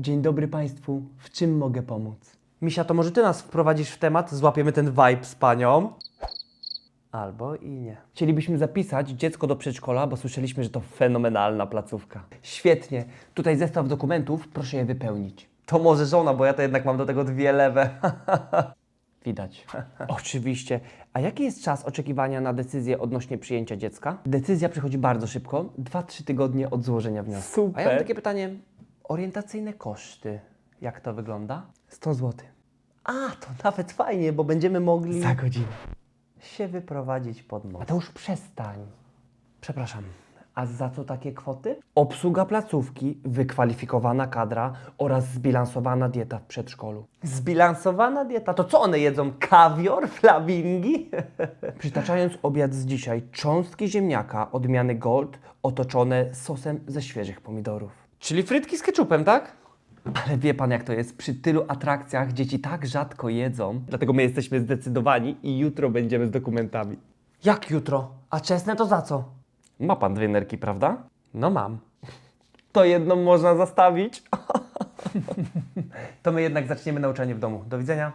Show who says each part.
Speaker 1: Dzień dobry Państwu, w czym mogę pomóc?
Speaker 2: Misia, to może ty nas wprowadzisz w temat, złapiemy ten vibe z panią? Albo i nie.
Speaker 1: Chcielibyśmy zapisać dziecko do przedszkola, bo słyszeliśmy, że to fenomenalna placówka. Świetnie, tutaj zestaw dokumentów, proszę je wypełnić.
Speaker 2: To może żona, bo ja to jednak mam do tego dwie lewe.
Speaker 1: Widać.
Speaker 2: Oczywiście. A jaki jest czas oczekiwania na decyzję odnośnie przyjęcia dziecka?
Speaker 1: Decyzja przychodzi bardzo szybko, 2-3 tygodnie od złożenia wniosku.
Speaker 2: A ja mam takie pytanie, orientacyjne koszty, jak to wygląda?
Speaker 1: 100 zł.
Speaker 2: A, to nawet fajnie, bo będziemy mogli
Speaker 1: Za godzinę.
Speaker 2: się wyprowadzić pod most.
Speaker 1: Mateusz, przestań.
Speaker 2: Przepraszam, a za co takie kwoty?
Speaker 1: Obsługa placówki, wykwalifikowana kadra oraz zbilansowana dieta w przedszkolu.
Speaker 2: Zbilansowana dieta. To co one jedzą? Kawior? Flamingi?
Speaker 1: Przytaczając obiad z dzisiaj, cząstki ziemniaka odmiany Gold otoczone sosem ze świeżych pomidorów.
Speaker 2: Czyli frytki z ketchupem, tak?
Speaker 1: Ale wie pan jak to jest, przy tylu atrakcjach dzieci tak rzadko jedzą, dlatego my jesteśmy zdecydowani i jutro będziemy z dokumentami.
Speaker 2: Jak jutro? A czesne to za co?
Speaker 1: Ma pan dwie nerki, prawda?
Speaker 2: No mam.
Speaker 1: To jedną można zastawić.
Speaker 2: To my jednak zaczniemy nauczanie w domu. Do widzenia.